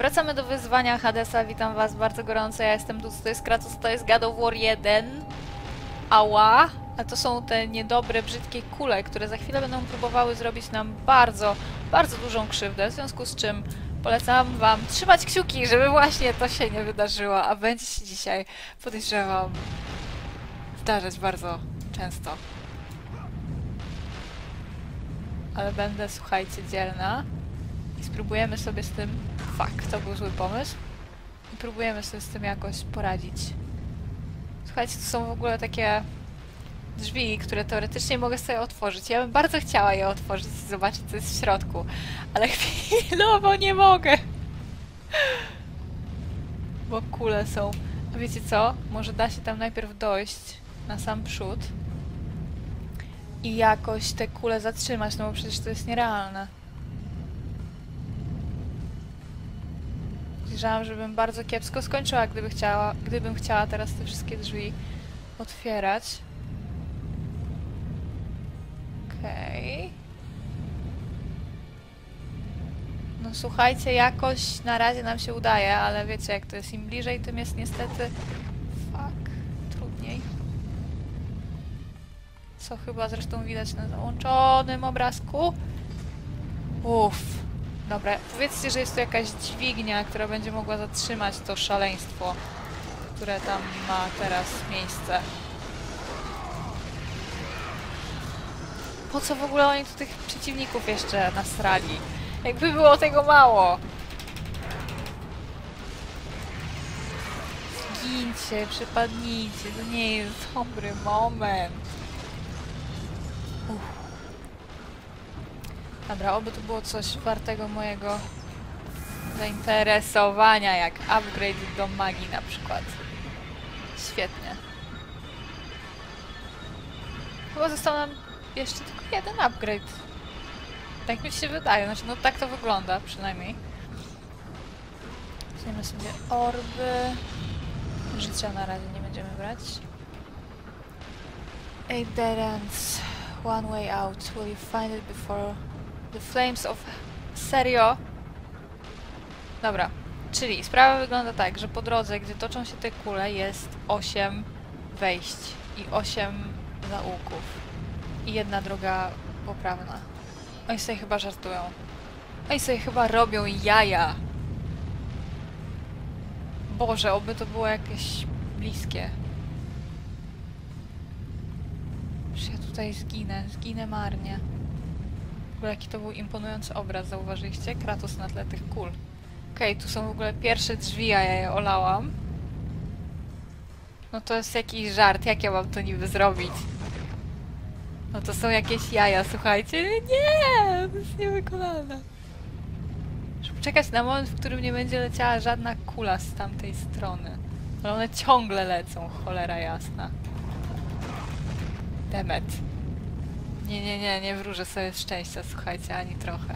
Wracamy do wyzwania Hadesa, witam was bardzo gorąco, ja jestem Duz, to jest Kratos, to jest God of War 1. Ała! A to są te niedobre, brzydkie kule, które za chwilę będą próbowały zrobić nam bardzo, bardzo dużą krzywdę, w związku z czym polecam wam trzymać kciuki, żeby właśnie to się nie wydarzyło, a będzie się dzisiaj, podejrzewam, zdarzać bardzo często. Ale będę, słuchajcie, dzielna i spróbujemy sobie z tym... Fuck, to był zły pomysł. I próbujemy sobie z tym jakoś poradzić. Słuchajcie, to są w ogóle takie drzwi, które teoretycznie mogę sobie otworzyć. Ja bym bardzo chciała je otworzyć i zobaczyć, co jest w środku. Ale chwilowo nie mogę. Bo kule są... A wiecie co? Może da się tam najpierw dojść na sam przód i jakoś te kule zatrzymać, no bo przecież to jest nierealne. Podejrzewam, żebym bardzo kiepsko skończyła, gdyby chciała, gdybym chciała teraz te wszystkie drzwi otwierać. Okej. No słuchajcie, jakoś na razie nam się udaje, ale wiecie jak to jest, im bliżej, tym jest niestety... Fuck, trudniej. Co chyba zresztą widać na załączonym obrazku. Uff. Dobra, powiedzcie, że jest to jakaś dźwignia, która będzie mogła zatrzymać to szaleństwo, które tam ma teraz miejsce. Po co w ogóle oni tu tych przeciwników jeszcze nasrali? Jakby było tego mało. Zgincie, przypadnijcie, to nie jest dobry moment. Dobra, oby to było coś wartego mojego zainteresowania, jak upgrade do magii na przykład. Świetnie. Chyba został nam jeszcze tylko jeden upgrade. Tak mi się wydaje, znaczy no tak to wygląda przynajmniej. Weźmiemy sobie orby. Życia na razie nie będziemy brać. Eight dead ends. One way out. Will you find it before the flames of... Serio? Dobra. Czyli sprawa wygląda tak, że po drodze, gdzie toczą się te kule, jest 8 wejść i 8 zaułków. I jedna droga poprawna. Oni sobie chyba żartują. Oni sobie chyba robią jaja. Boże, oby to było jakieś bliskie. Że ja tutaj zginę, zginę marnie. Ogóle jaki to był imponujący obraz, zauważyliście? Kratos na tle tych kul. Okej, okay, tu są w ogóle pierwsze drzwi, a ja je olałam. No to jest jakiś żart, jak ja mam to niby zrobić? No to są jakieś jaja, słuchajcie. Nie, to jest niewykonalne. Muszę poczekać na moment, w którym nie będzie leciała żadna kula z tamtej strony. Ale one ciągle lecą, cholera jasna. Demet. Nie, nie, nie, nie wróżę sobie szczęścia, słuchajcie, ani trochę.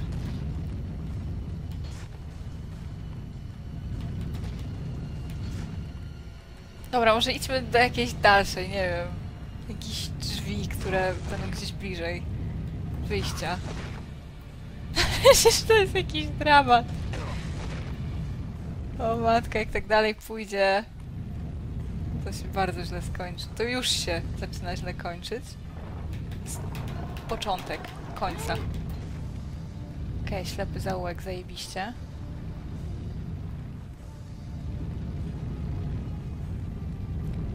Dobra, może idźmy do jakiejś dalszej, nie wiem. Jakichś drzwi, które będą gdzieś bliżej wyjścia. Przecież to jest jakiś dramat. O matka, jak tak dalej pójdzie, to się bardzo źle skończy. To już się zaczyna źle kończyć. Początek końca. Okej, okay, ślepy zaułek, zajebiście.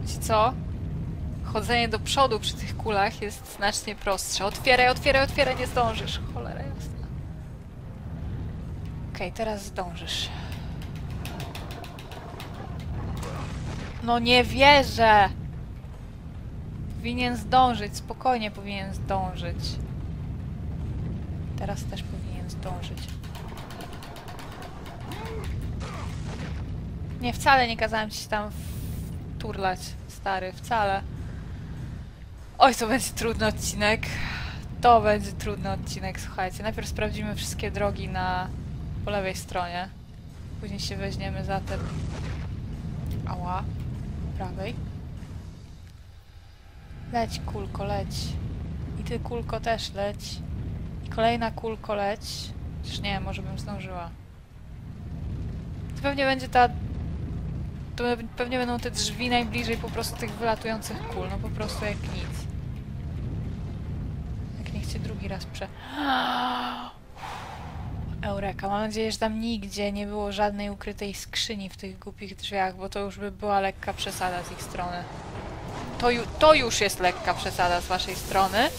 Wiecie co? Chodzenie do przodu przy tych kulach jest znacznie prostsze. Otwieraj, otwieraj, otwieraj, nie zdążysz. Cholera jasna. Okej, okay, teraz zdążysz. No nie wierzę! Powinien zdążyć, spokojnie powinien zdążyć. Teraz też powinien zdążyć. Nie, wcale nie kazałem ci tam turlać, stary, wcale. Oj, to będzie trudny odcinek. To będzie trudny odcinek, słuchajcie. Najpierw sprawdzimy wszystkie drogi na po lewej stronie. Później się weźmiemy za te... Ała. Prawej. Leć, kulko, leć. I ty, kulko, też leć. I kolejna kulko, leć. Chociaż nie, może bym zdążyła. To pewnie będzie ta... To pewnie będą te drzwi najbliżej po prostu tych wylatujących kul. No po prostu jak nic. Jak niech cię drugi raz prze... Eureka. Mam nadzieję, że tam nigdzie nie było żadnej ukrytej skrzyni w tych głupich drzwiach, bo to już by była lekka przesada z ich strony. To, ju to już jest lekka przesada z waszej strony.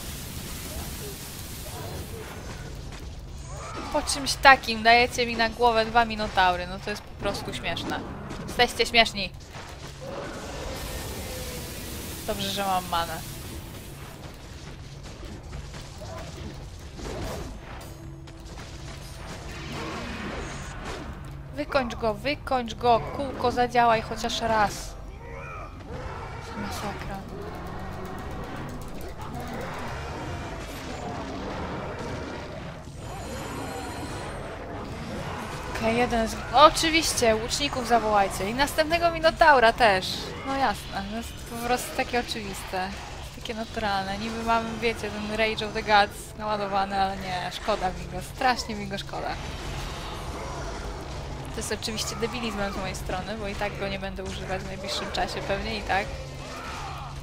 Po czymś takim dajecie mi na głowę dwa minotaury. No to jest po prostu śmieszne. Jesteście śmieszni. Dobrze, że mam manę. Wykończ go, wykończ go, kółko zadziałaj chociaż raz. Okej, jeden z... Oczywiście, łuczników zawołajcie. I następnego Minotaura też. No jasne, to jest po prostu takie oczywiste. Takie naturalne. Niby mamy, wiecie, ten Rage of the Gods naładowany, ale nie, szkoda mi go. Strasznie mi go szkoda. To jest oczywiście debilizmem z mojej strony, bo i tak go nie będę używać w najbliższym czasie, pewnie i tak.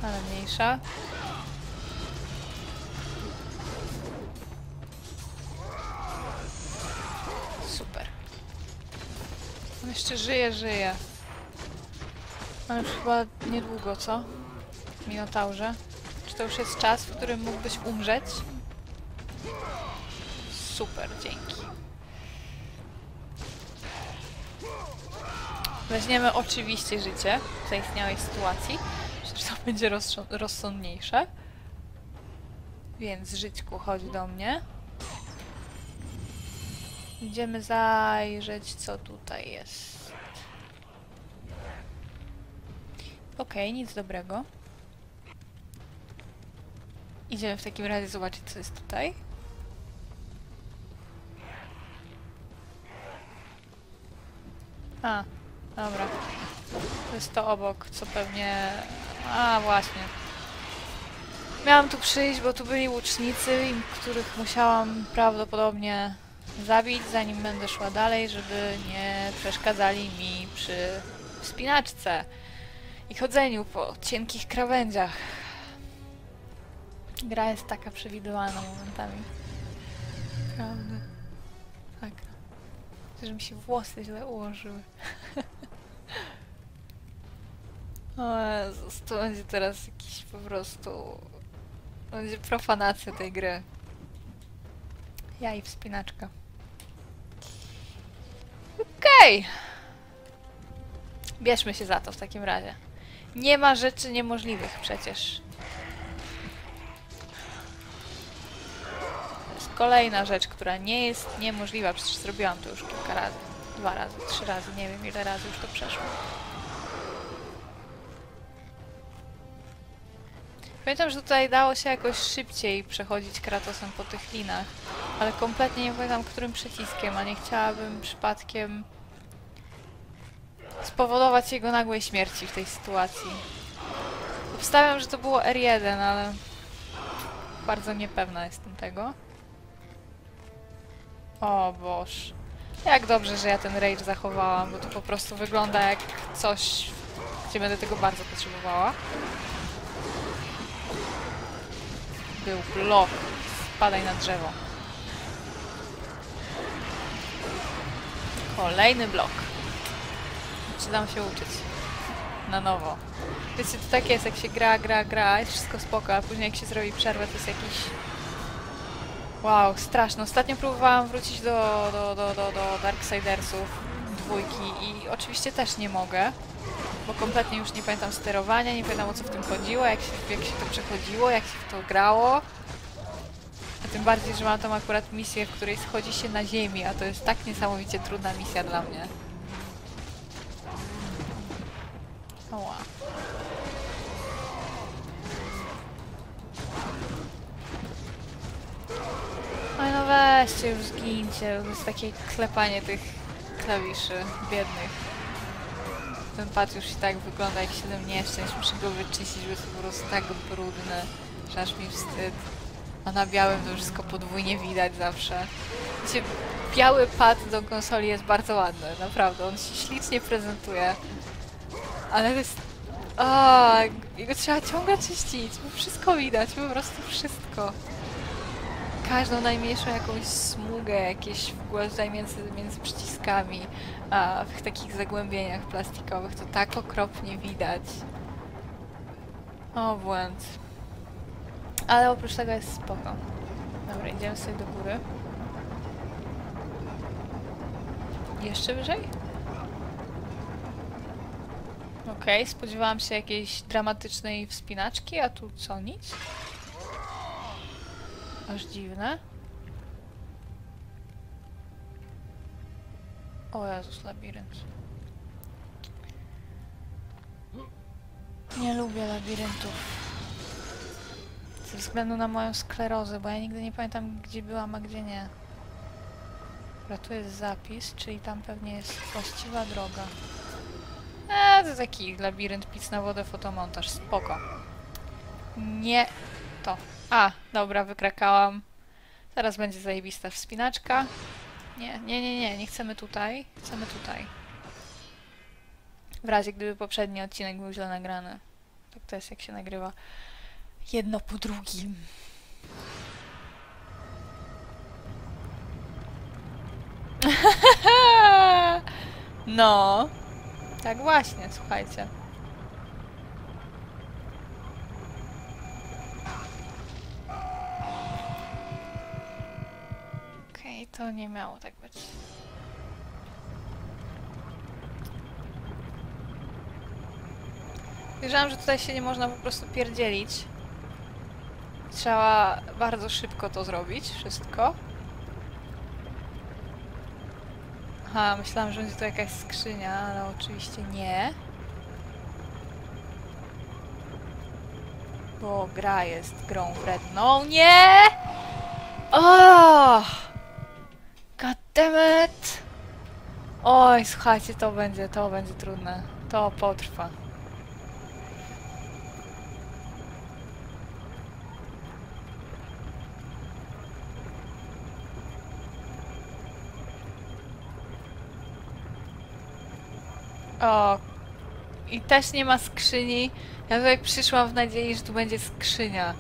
Ale mniejsza. Jeszcze żyje, żyje. Ale już chyba niedługo, co? Minotaurze. Czy to już jest czas, w którym mógłbyś umrzeć? Super, dzięki. Weźmiemy oczywiście życie w zaistniałej sytuacji. Że to będzie rozsądniejsze. Więc żyćku, chodź do mnie. Idziemy zajrzeć, co tutaj jest. Okej, nic dobrego. Idziemy w takim razie zobaczyć, co jest tutaj. A, dobra. To jest to obok, co pewnie... A, właśnie. Miałam tu przyjść, bo tu byli łucznicy, których musiałam prawdopodobnie zabić, zanim będę szła dalej, żeby nie przeszkadzali mi przy wspinaczce i chodzeniu po cienkich krawędziach. Gra jest taka przewidywalna momentami. Prawda. Tak. Że mi się włosy źle ułożyły. o Jezus, to będzie teraz jakiś po prostu... Będzie profanacja tej gry. Ja i wspinaczka. Okej! Bierzmy się za to w takim razie. Nie ma rzeczy niemożliwych przecież. To jest kolejna rzecz, która nie jest niemożliwa. Przecież zrobiłam to już kilka razy. Dwa razy, trzy razy, nie wiem ile razy już to przeszło. Pamiętam, że tutaj dało się jakoś szybciej przechodzić Kratosem po tych linach, ale kompletnie nie pamiętam, którym przyciskiem, a nie chciałabym przypadkiem spowodować jego nagłej śmierci w tej sytuacji. Obstawiam, że to było R1, ale bardzo niepewna jestem tego. O Boż. Jak dobrze, że ja ten rage zachowałam, bo to po prostu wygląda jak coś, gdzie będę tego bardzo potrzebowała. Był blok. Spadaj na drzewo. Kolejny blok. Zaczynam się uczyć. Na nowo. Wiecie, to tak jest, jak się gra, gra, gra, jest wszystko spoko, a później jak się zrobi przerwę, to jest jakiś... Wow, straszne. Ostatnio próbowałam wrócić do, do, do, do, do Darksidersów dwójki i oczywiście też nie mogę, bo kompletnie już nie pamiętam sterowania, nie pamiętam o co w tym chodziło, jak się, jak się to przechodziło, jak się w to grało. A tym bardziej, że mam tam akurat misję, w której schodzi się na ziemi, a to jest tak niesamowicie trudna misja dla mnie. Oła. Oj no weźcie już zgincie, to jest takie klepanie tych klawiszy biednych. Ten pad już i tak wygląda jak 7 nieszczęść, muszę go wyczyścić, bo jest po prostu tak brudny, że aż mi wstyd. A na białym to wszystko podwójnie widać zawsze. Wiecie, biały pad do konsoli jest bardzo ładny, naprawdę. On się ślicznie prezentuje. Ale to jest... O, jego trzeba ciągle czyścić, bo wszystko widać, po prostu wszystko. Każdą najmniejszą jakąś smugę, jakieś w ogóle tutaj między, między przyciskami, a w takich zagłębieniach plastikowych to tak okropnie widać. O, błąd. Ale oprócz tego jest spoko. Dobra, idziemy sobie do góry. Jeszcze wyżej? Okej, spodziewałam się jakiejś dramatycznej wspinaczki, a tu co, nic? Aż dziwne. O Jezus, labirynt. Nie lubię labiryntów. Ze względu na moją sklerozę, bo ja nigdy nie pamiętam, gdzie byłam, a gdzie nie. Dobra, tu jest zapis, czyli tam pewnie jest właściwa droga. Eee, to taki labirynt, pic na wodę, fotomontaż. Spoko. Nie to. A, dobra, wykrakałam. Teraz będzie zajebista wspinaczka. Nie, nie, nie, nie, nie chcemy tutaj. Chcemy tutaj. W razie gdyby poprzedni odcinek był źle nagrany. Tak to jest jak się nagrywa. Jedno po drugim. No. Tak właśnie, słuchajcie. Okej, to nie miało tak być. Wiedziałam, że tutaj się nie można po prostu pierdzielić. Trzeba bardzo szybko to zrobić, wszystko. Aha, myślałam, że będzie to jakaś skrzynia, ale oczywiście nie. Bo gra jest grą wredną. Nie! Oh! God damn it! Oj, słuchajcie, to będzie, to będzie trudne. To potrwa. O. I też nie ma skrzyni. Ja tutaj przyszłam w nadziei, że tu będzie skrzynia.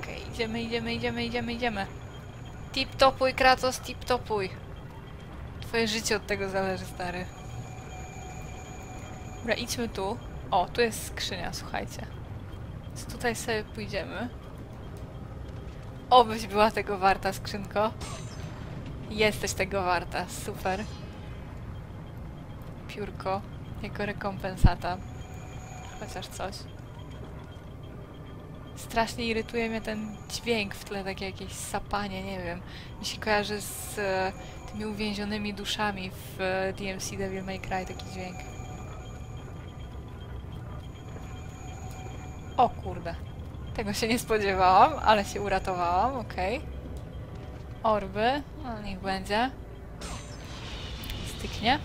Okej, idziemy, idziemy, idziemy, idziemy, idziemy. Tip-topuj, Kratos, tip-topuj. Twoje życie od tego zależy, stary. Dobra, idźmy tu. O, tu jest skrzynia, słuchajcie. Więc tutaj sobie pójdziemy. Obyś była tego warta, skrzynko. Jesteś tego warta, super. Piórko, jako rekompensata. Chociaż coś. Strasznie irytuje mnie ten dźwięk w tle, takie jakieś sapanie, nie wiem. Mi się kojarzy z e, tymi uwięzionymi duszami w e, DMC Devil May Cry, taki dźwięk. O kurde. Tego się nie spodziewałam, ale się uratowałam, okej. Orby, no niech będzie. Styknie.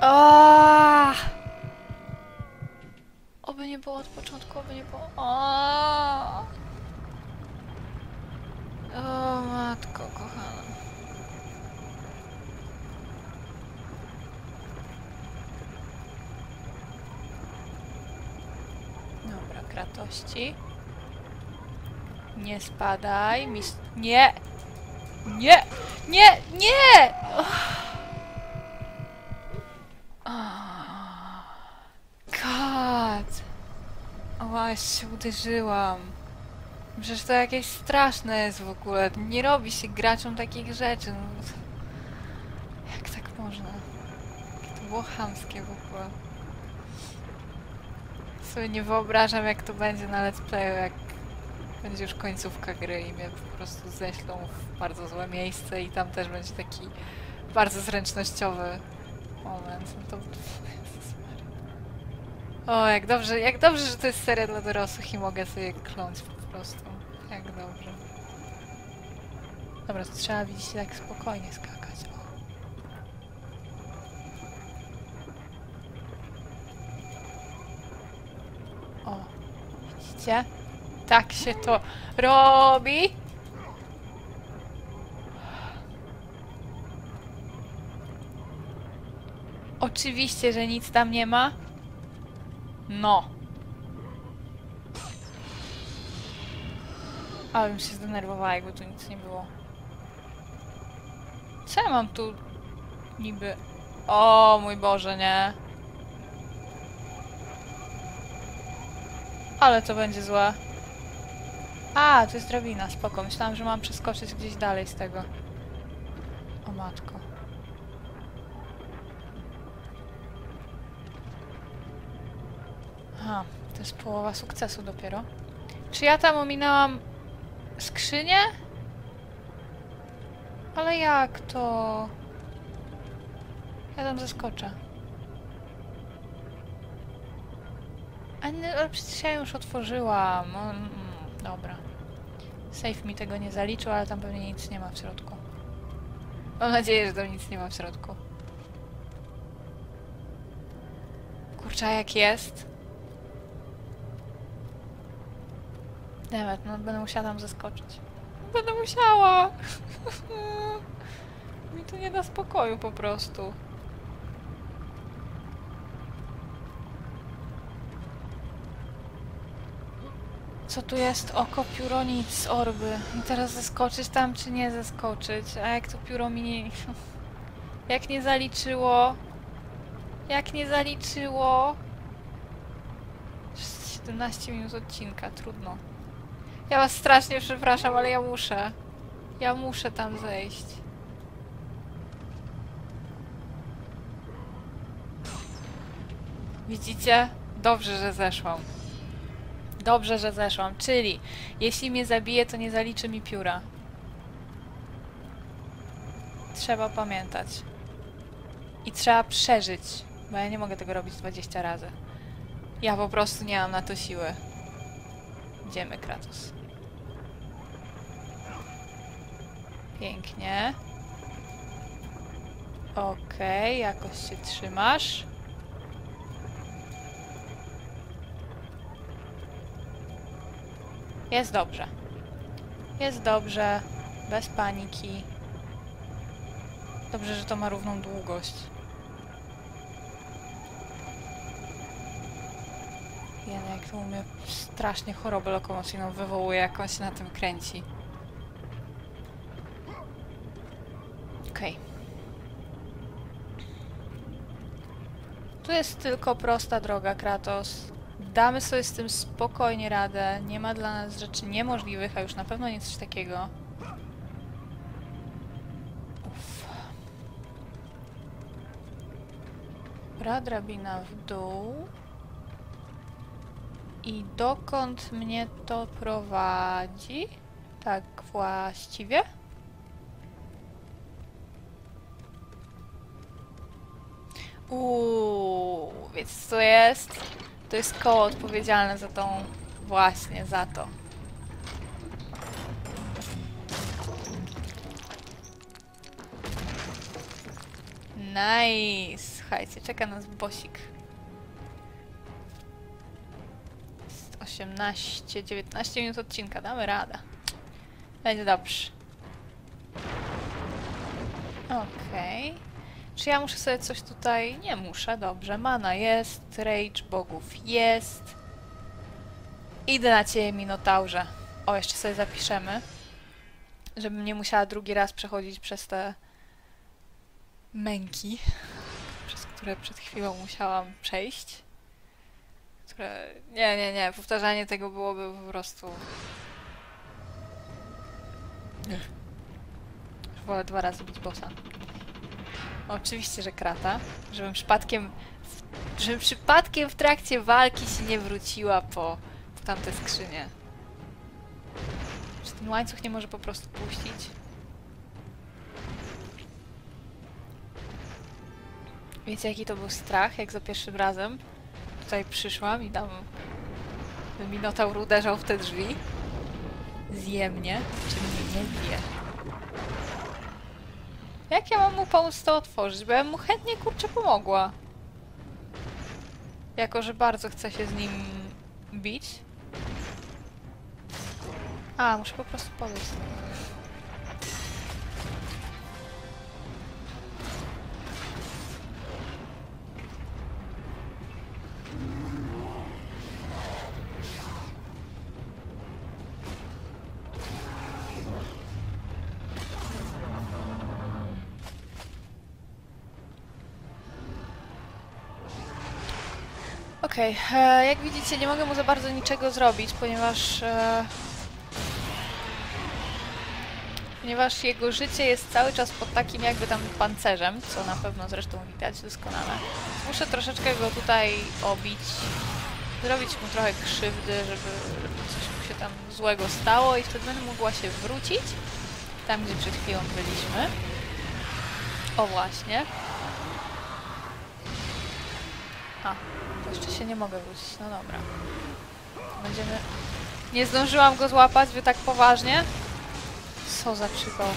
Aaaa! Oby nie było od początku, oby nie było. Aaaa! O matko kochana. Dobra, Nie spadaj, mis... Nie! Nie! Nie! Nie! God! O, aż się uderzyłam. Przecież to jakieś straszne jest w ogóle. Nie robi się graczom takich rzeczy. No. Jak tak można? Jakie to było chamskie w ogóle. Sobie nie wyobrażam jak to będzie na let's playu, jak będzie już końcówka gry i mnie po prostu ześlą w bardzo złe miejsce i tam też będzie taki bardzo zręcznościowy moment. No to... O, jak dobrze, jak dobrze, że to jest seria dla dorosłych i mogę sobie kląć po prostu. Jak dobrze. Dobra, to trzeba widzieć tak spokojnie skakać. O. Tak się to robi. Oczywiście, że nic tam nie ma. No. Ale się zdenerwowała, jakby tu nic nie było. Co ja mam tu niby... O mój Boże, nie. Ale to będzie złe. A, to jest drabina, spoko. Myślałam, że mam przeskoczyć gdzieś dalej z tego. O matko. Aha, to jest połowa sukcesu dopiero. Czy ja tam ominęłam skrzynię? Ale jak to? Ja tam zaskoczę. A nie, ale przecież ja już otworzyłam. No, mm, dobra. Safe mi tego nie zaliczył, ale tam pewnie nic nie ma w środku. Mam nadzieję, że tam nic nie ma w środku. Kurczę, jak jest? Demet, no będę musiała tam zaskoczyć. Będę musiała! Mi to nie da spokoju po prostu. Co tu jest? Oko, pióro, nic, orby. I teraz zaskoczyć tam, czy nie zaskoczyć? A jak to pióro mi nie... Jak nie zaliczyło? Jak nie zaliczyło? 17 minut odcinka, trudno. Ja was strasznie przepraszam, ale ja muszę. Ja muszę tam zejść. Widzicie? Dobrze, że zeszłam. Dobrze, że zeszłam. Czyli, jeśli mnie zabije, to nie zaliczy mi pióra. Trzeba pamiętać. I trzeba przeżyć. Bo ja nie mogę tego robić 20 razy. Ja po prostu nie mam na to siły. Idziemy, Kratos. Pięknie. Okej, jakoś się trzymasz. Jest dobrze. Jest dobrze. Bez paniki. Dobrze, że to ma równą długość. Jak to umie strasznie chorobę lokomocyjną wywołuje, jak on się na tym kręci. Okej. Tu jest tylko prosta droga, Kratos. Damy sobie z tym spokojnie radę. Nie ma dla nas rzeczy niemożliwych, a już na pewno nie coś takiego. Uff. Dobra, drabina w dół. I dokąd mnie to prowadzi? Tak właściwie? Uuu, więc co jest? To jest koło odpowiedzialne za tą... Właśnie, za to. Nice! Słuchajcie, czeka nas bosik. Jest 18, 19 minut odcinka, damy radę. Będzie dobrze. Okej. Czy ja muszę sobie coś tutaj... Nie muszę, dobrze. Mana jest, rage bogów jest. Idę na ciebie, Minotaurze. O, jeszcze sobie zapiszemy. Żebym nie musiała drugi raz przechodzić przez te męki, przez które przed chwilą musiałam przejść. Które... Nie, nie, nie. Powtarzanie tego byłoby po prostu... Już wolę dwa razy bić bossa. Oczywiście, że krata. Żebym przypadkiem... Żebym przypadkiem w trakcie walki się nie wróciła po, po tamte skrzynie. Czy ten łańcuch nie może po prostu puścić? Wiecie jaki to był strach, jak za pierwszym razem tutaj przyszłam i tam Minotaur uderzał w te drzwi. Zje mnie, czy mnie nie zje. Jak ja mam mu pomóc to otworzyć? Bo ja mu chętnie, kurczę, pomogła. Jako, że bardzo chcę się z nim bić. A, muszę po prostu podejść. Okej, e, jak widzicie nie mogę mu za bardzo niczego zrobić, ponieważ e, ponieważ jego życie jest cały czas pod takim jakby tam pancerzem, co na pewno zresztą widać doskonale. Muszę troszeczkę go tutaj obić, zrobić mu trochę krzywdy, żeby, żeby coś mu się tam złego stało i wtedy będę mogła się wrócić tam, gdzie przed chwilą byliśmy. O właśnie. A, jeszcze się nie mogę wrócić, no dobra. Będziemy... Nie zdążyłam go złapać, wy tak poważnie? Co za przypał.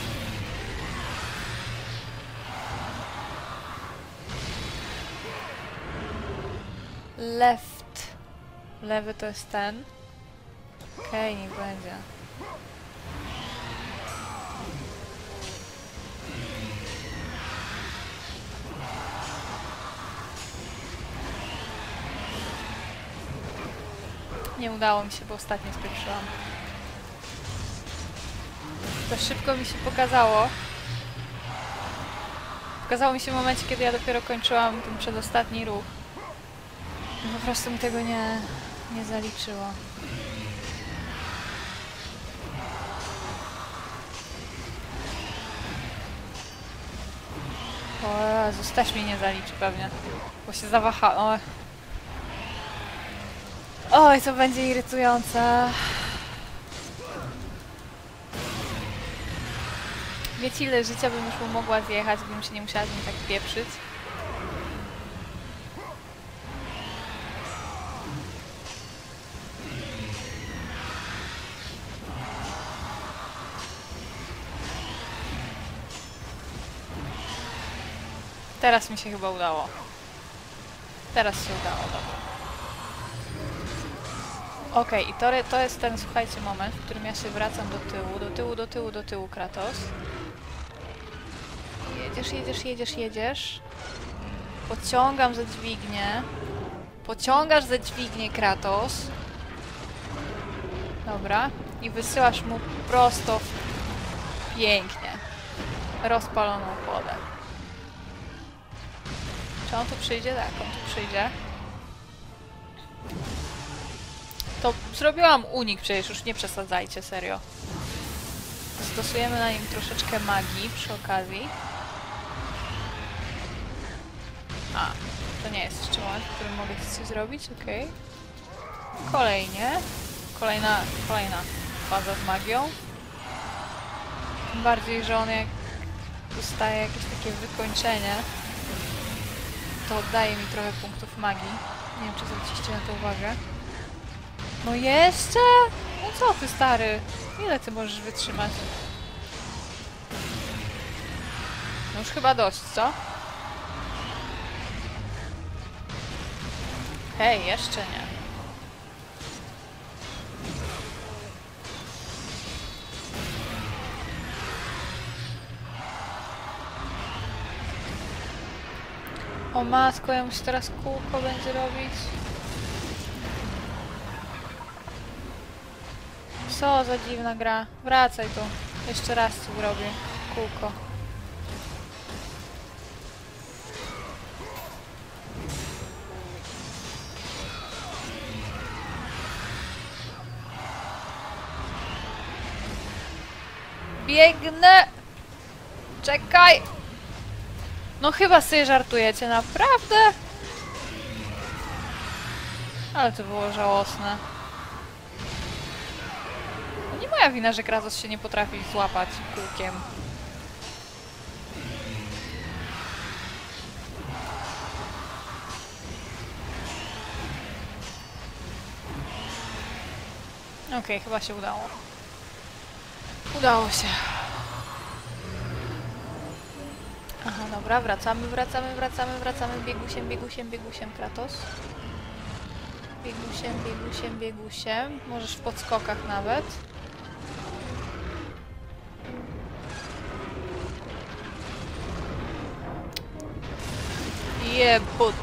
Left. Lewy to jest ten. Okej, niech będzie. Nie udało mi się, bo ostatnio spieprzyłam. To szybko mi się pokazało. Pokazało mi się w momencie, kiedy ja dopiero kończyłam ten przedostatni ruch. I po prostu mi tego nie, nie zaliczyło. O Jezus, też mi nie zaliczy pewnie. Bo się zawaha... Oj, to będzie irytujące. Wiecie ile życia bym już mogła zjechać, gdybym się nie musiała z nim tak pieprzyć? Teraz mi się chyba udało. Teraz się udało, dobra. Okej, i to, to jest ten, słuchajcie, moment, w którym ja się wracam do tyłu, do tyłu, do tyłu, do tyłu, Kratos. Jedziesz, jedziesz, jedziesz, jedziesz. Pociągam za dźwignię. Pociągasz za dźwignię, Kratos. Dobra. I wysyłasz mu prosto w... pięknie. Rozpaloną kłodę. Czy on tu przyjdzie? Tak, on tu przyjdzie. To zrobiłam unik przecież, już nie przesadzajcie, serio. Stosujemy na nim troszeczkę magii przy okazji. A, to nie jest jeszcze moment, w którym mogę coś zrobić, okej. Kolejnie. Kolejna, kolejna faza z magią. Tym bardziej, że on jak dostaje jakieś takie wykończenie, to oddaje mi trochę punktów magii. Nie wiem, czy zwróciliście na to uwagę. No jeszcze? No co ty, stary? Ile ty możesz wytrzymać? No już chyba dość, co? Hej, jeszcze nie. O matko, ja muszę teraz kółko będzie robić. Co za dziwna gra. Wracaj tu. Jeszcze raz ci zrobię kółko. Biegnę! Czekaj! No chyba sobie żartujecie, naprawdę? Ale to było żałosne. Moja wina, że Kratos się nie potrafi złapać kółkiem. Okej, chyba się udało. Udało się. Aha, dobra, wracamy, wracamy, wracamy, wracamy. Biegusiem, biegusiem, biegusiem, Kratos. Biegusiem, biegusiem, biegusiem. Możesz w podskokach nawet. Jebut.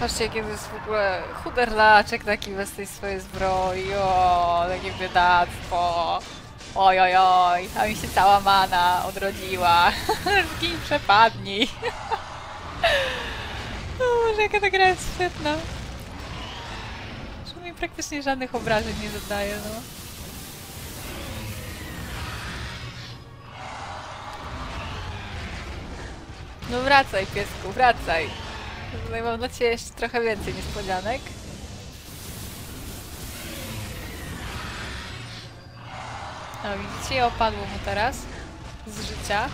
Patrzcie, jakie to jest w ogóle chuderlaczek taki bez tej swojej zbroi. O, takie biedactwo. Oj, oj, oj, a mi się cała mana odrodziła. Zgin przepadnij. O Boże, jaka ta gra jest świetna. Że mi praktycznie żadnych obrażeń nie zadaje, no. No wracaj, piesku, wracaj. Tutaj mam dla Ciebie jeszcze trochę więcej niespodzianek. No widzicie, opadło mu teraz z życia.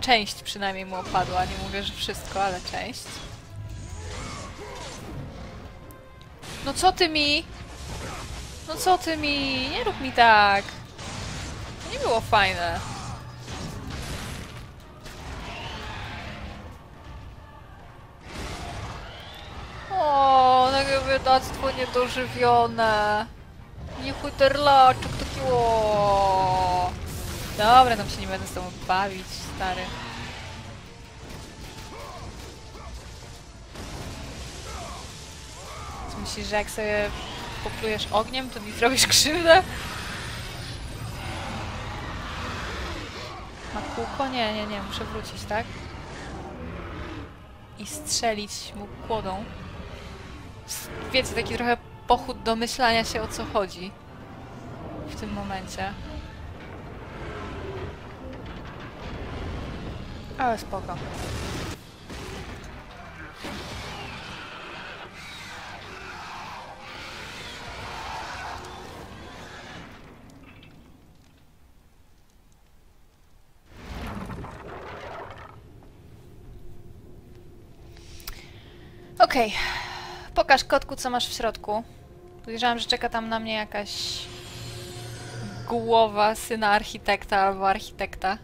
Część przynajmniej mu opadła, nie mówię, że wszystko, ale część. No co ty mi? No co ty mi? Nie rób mi tak. To nie było fajne. O, takie biedactwo niedożywione. Nie chuterlaczek taki o. Dobra, tam się nie będę z tobą bawić, stary. Co myślisz, że jak sobie poplujesz ogniem, to mi zrobisz krzywdę? Ma kółko? Nie, nie, nie, muszę wrócić, tak? I strzelić mu kłodą. Wiecie, taki trochę pochód do myślania się o co chodzi w tym momencie. Ale spoko. Okej. Pokaż kotku, co masz w środku. Podejrzewam, że czeka tam na mnie jakaś głowa syna architekta albo architekta.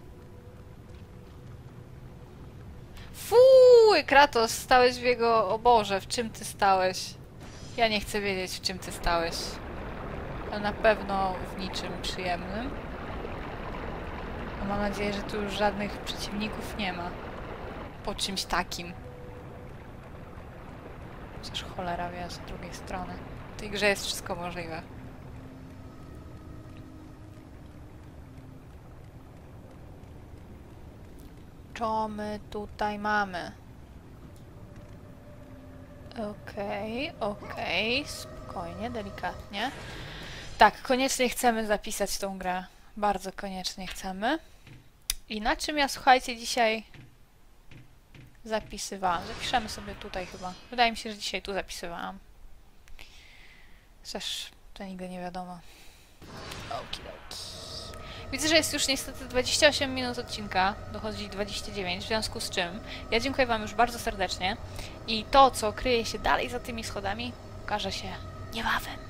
Fuj, Kratos, stałeś w jego oborze. W czym ty stałeś? Ja nie chcę wiedzieć, w czym ty stałeś. Ale na pewno w niczym przyjemnym. A Mam nadzieję, że tu już żadnych przeciwników nie ma. Po czymś takim. Chociaż cholera wie z drugiej strony. W tej grze jest wszystko możliwe. Co my tutaj mamy? Okej, okej, spokojnie, delikatnie. Tak, koniecznie chcemy zapisać tą grę. Bardzo koniecznie chcemy. I na czym ja, słuchajcie, dzisiaj zapisywałam? Zapiszemy sobie tutaj chyba. Wydaje mi się, że dzisiaj tu zapisywałam. Chociaż to nigdy nie wiadomo. Okidoki. Widzę, że jest już niestety 28 minut odcinka, dochodzi 29, w związku z czym ja dziękuję Wam już bardzo serdecznie i to, co kryje się dalej za tymi schodami, okaże się niebawem.